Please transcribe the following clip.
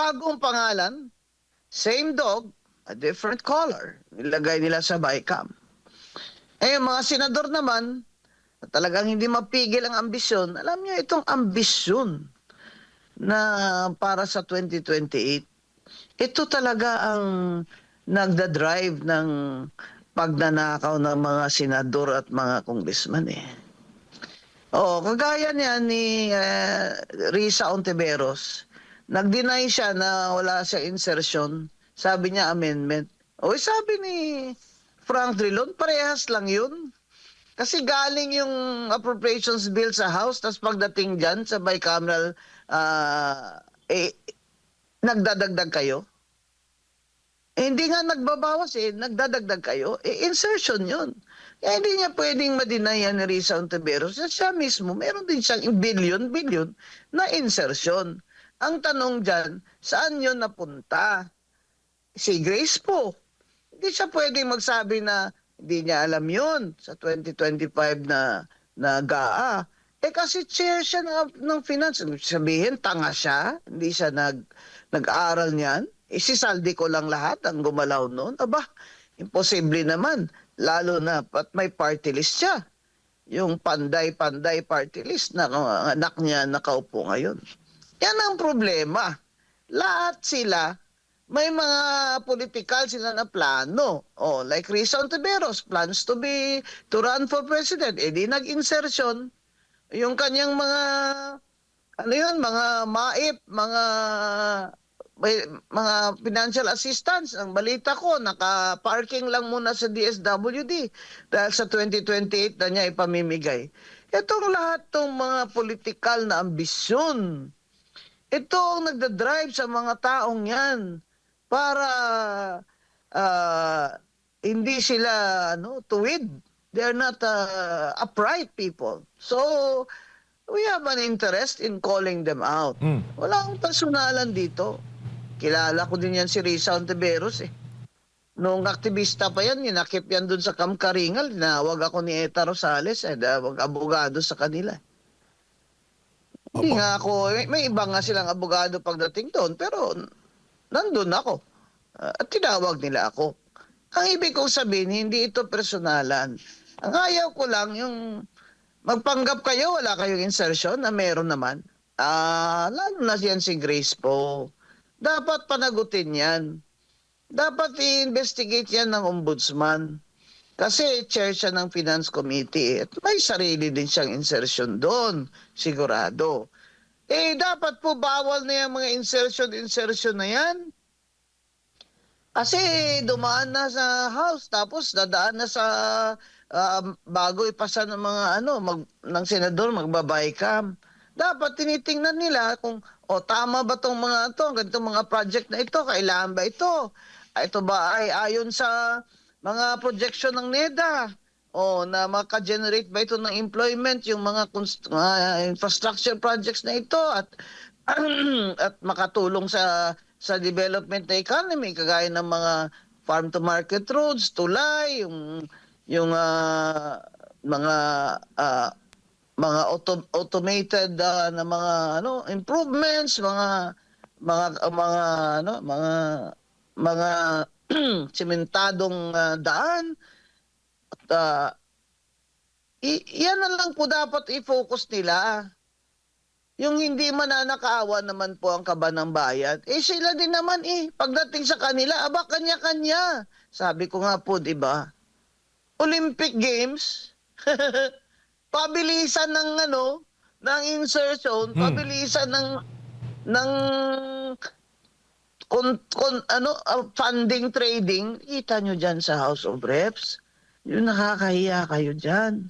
bagong pangalan, same dog, a different color. Nilagay nila sa bycam. Eh, yung mga senador naman, na talagang hindi mapigil ang ambisyon. Alam niyo, itong ambisyon na para sa 2028, ito talaga ang nagda-drive ng pagnanakaw ng mga senador at mga congressman eh. Oo, kagaya niya ni eh, Risa Ontiveros, nag-deny siya na wala siya insertion. Sabi niya amendment. O sabi ni Frank Drilon, parehas lang yun. Kasi galing yung appropriations bill sa House, tapos pagdating dyan sa bicameral, ah, eh, nagdadagdag kayo. Eh, hindi nga nagbabawas eh, nagdadagdag kayo. Eh, insertion yun. Kaya hindi niya pwedeng madinayan ni Risa Ontiveros siya mismo, meron din siyang billion, billion na insertion. Ang tanong dyan, saan yun napunta? Si Grace po. Hindi siya pwedeng magsabi na hindi niya alam yun sa 2025 na, na GAA. Eh kasi chair siya ng, ng finance. Sabihin, tanga siya. Hindi siya nag, nag-aaral niyan. Eh, si Saldi ko lang lahat ang gumalaw noon. Aba, imposible naman. Lalo na pat may party list siya. Yung panday-panday party list na anak niya nakaupo ngayon. Yan ang problema. Lahat sila, may mga political sila na plano. Oh, like Risa Ontiveros plans to be to run for president. Eh di nag-insertion yung kanyang mga ano yun, mga maip, mga may, mga financial assistance. Ang balita ko, naka-parking lang muna sa DSWD dahil sa 2028 na niya ipamimigay. Itong lahat ng mga political na ambisyon, ito ang nagda-drive sa mga taong yan para ah, hindi sila ano, tuwid. They're not ah, upright people. So, we have an interest in calling them out. Mm. Walang personalan dito. Kilala ko din yan si Risa Ontiveros eh. Noong aktivista pa yan, ninakip yan dun sa Kamkaringal, tinawag ako ni Eta Rosales, eh, dawag abogado sa kanila. Hindi nga ako, may, may iba nga silang abogado pagdating doon, pero nandun ako. Ah, at tinawag nila ako. Ang ibig kong sabihin, hindi ito personalan. Ang ayaw ko lang yung magpanggap kayo, wala kayong insertion na meron naman. Ah, lalo na yan si Grace po. Dapat panagutin yan. Dapat i-investigate yan ng ombudsman. Kasi chair siya ng finance committee at may sarili din siyang insertion doon, sigurado. Eh, dapat po bawal na yung mga insertion-insertion na yan. Kasi dumaan na sa house, tapos dadaan na sa ah, bago ipasa ng mga ano, mag, ng senador, magbabay-cam. Dapat tinitingnan nila kung, o tama ba tong mga to, ganitong mga project na ito, kailangan ba ito? Ah, Ito ba ay ayon sa mga projection ng NEDA? O na maka-generate ba ito ng employment yung mga, mga infrastructure projects na ito at at makatulong sa sa development ng economy kagaya ng mga farm to market roads, tulay, yung yung ah, mga ah, mga auto- automated ah, na mga ano improvements, mga mga mga ano mga mga sementadong ah, daan at i- yan na lang po dapat i-focus nila. Yung hindi mananakawa naman po ang kaba ng bayan, eh sila din naman eh, pagdating sa kanila, aba kanya-kanya. Sabi ko nga po, di ba? Olympic Games, pabilisan ng ano, ng insertion, Hmm. pabilisan ng ng kon, kon, ano, uh, funding trading, kita nyo dyan sa House of Reps. Yung nakakahiya kayo dyan.